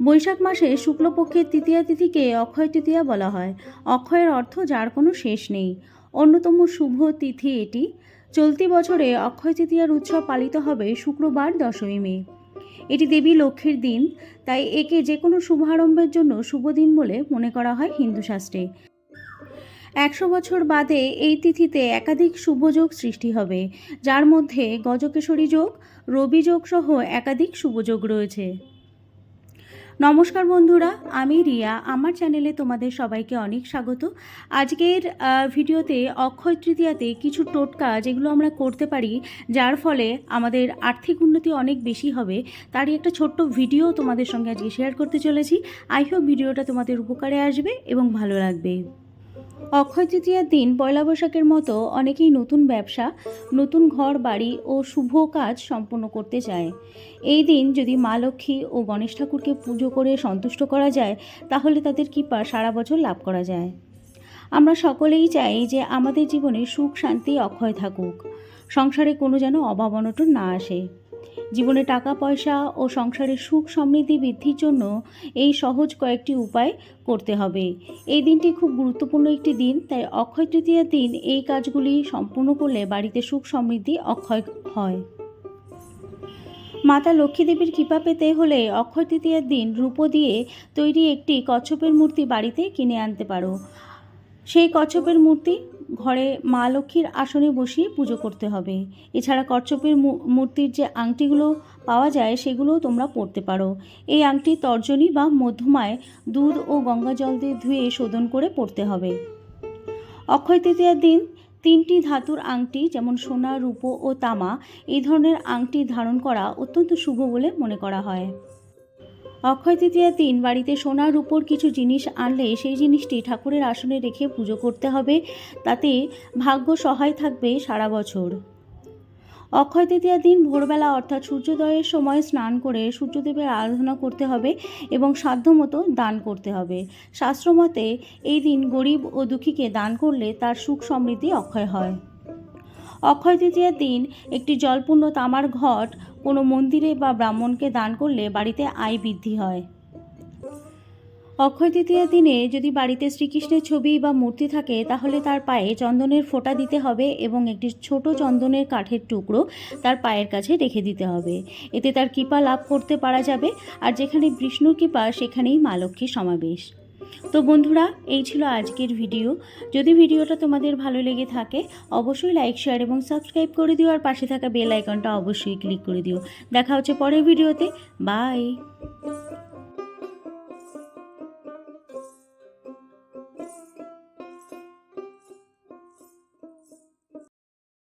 বৈশাখ মাসে শুক্লপক্ষের তৃতীয়া তিথিকে অক্ষয় তৃতীয়া বলা হয়। অক্ষয়ের অর্থ যার কোনো শেষ নেই। অন্যতম শুভ তিথি এটি। চলতি বছরে অক্ষয় তৃতীয়ার উৎসব পালিত হবে শুক্রবার দশমী মে। এটি দেবী লক্ষ্মীর দিন, তাই একে যে কোনো শুভারম্ভের জন্য শুভ দিন বলে মনে করা হয় হিন্দু শাস্ত্রে। একশো বছর বাদে এই তিথিতে একাধিক শুভযোগ সৃষ্টি হবে, যার মধ্যে গজকেশরী যোগ, রবি যোগ সহ একাধিক শুভযোগ রয়েছে। নমস্কার বন্ধুরা, আমি রিয়া। আমার চ্যানেলে তোমাদের সবাইকে অনেক স্বাগত। আজকের ভিডিওতে অক্ষয় তৃতীয়াতে কিছু টোটকা যেগুলো আমরা করতে পারি, যার ফলে আমাদের আর্থিক উন্নতি অনেক বেশি হবে, তারই একটা ছোট্ট ভিডিও তোমাদের সঙ্গে আজকে শেয়ার করতে চলেছি। আই হোপ ভিডিওটা তোমাদের উপকারে আসবে এবং ভালো লাগবে। অক্ষয় তৃতীয়ার দিন পয়লা বৈশাখের মতো অনেকেই নতুন ব্যবসা, নতুন ঘর, বাড়ি ও শুভ কাজ সম্পন্ন করতে চায়। এই দিন যদি মা লক্ষ্মী ও গণেশ ঠাকুরকে পুজো করে সন্তুষ্ট করা যায়, তাহলে তাদের কৃপা সারা বছর লাভ করা যায়। আমরা সকলেই চাই যে আমাদের জীবনে সুখ শান্তি অক্ষয় থাকুক। সংসারে কোনো যেন অভাব অনটন না আসে। জীবনে টাকা, পয়সা ও সংসারের সুখ সমৃদ্ধি বৃদ্ধির জন্য এই সহজ কয়েকটি উপায় করতে হবে। এই দিনটি খুব গুরুত্বপূর্ণ একটি দিন, তাই অক্ষয় তৃতীয়ার দিন এই কাজগুলি সম্পূর্ণ করলে বাড়িতে সুখ সমৃদ্ধি অক্ষয় হয়। মাতা লক্ষ্মী দেবীর কৃপা পেতে হলে অক্ষয় তৃতীয়ার দিন রূপো দিয়ে তৈরি একটি কচ্ছপের মূর্তি বাড়িতে কিনে আনতে পারো। সেই কচ্ছপের মূর্তি ঘরে মা লক্ষ্মীর আসনে বসিয়ে পুজো করতে হবে। এছাড়া কচ্ছপের মূর্তির যে আংটিগুলো পাওয়া যায়, সেগুলোও তোমরা পরতে পারো। এই আংটি তর্জনী বা মধ্যমায় দুধ ও গঙ্গা জল দিয়ে ধুয়ে শোধন করে পরতে হবে। অক্ষয় তৃতীয়ার দিন তিনটি ধাতুর আংটি, যেমন সোনা, রূপো ও তামা, এই ধরনের আংটি ধারণ করা অত্যন্ত শুভ বলে মনে করা হয়। অক্ষয় তৃতীয়ার দিন বাড়িতে সোনার রূপোর কিছু জিনিস আনলে সেই জিনিসটি ঠাকুরের আসনে রেখে পুজো করতে হবে। তাতে ভাগ্য সহায় থাকবে সারা বছর। অক্ষয় তৃতীয়ার দিন ভোরবেলা অর্থাৎ সূর্যোদয়ের সময় স্নান করে সূর্যদেবের আরাধনা করতে হবে এবং সাধ্যমতো দান করতে হবে। শাস্ত্রমতে এই দিন গরিব ও দুঃখীকে দান করলে তার সুখ সমৃদ্ধি অক্ষয় হয়। অক্ষয় তৃতীয়ার দিন একটি জলপূর্ণ তামার ঘট কোনো মন্দিরে বা ব্রাহ্মণকে দান করলে বাড়িতে আয় বৃদ্ধি হয়। অক্ষয় তৃতীয়ার দিনে যদি বাড়িতে শ্রীকৃষ্ণের ছবি বা মূর্তি থাকে, তাহলে তার পায়ে চন্দনের ফোঁটা দিতে হবে এবং একটি ছোট চন্দনের কাঠের টুকরো তার পায়ের কাছে রেখে দিতে হবে। এতে তার কৃপা লাভ করতে পারা যাবে, আর যেখানে বিষ্ণুর কৃপা, সেখানেই মা লক্ষ্মীর সমাবেশ। তো বন্ধুরা, এই ছিল আজকের ভিডিও। যদি ভিডিওটা তোমাদের ভালো লেগে থাকে, অবশ্যই লাইক, শেয়ার এবং সাবস্ক্রাইব করে দিও আর পাশে থাকা বেল আইকনটা অবশ্যই ক্লিক করে দিও। দেখা হচ্ছে পরের ভিডিওতে। বাই।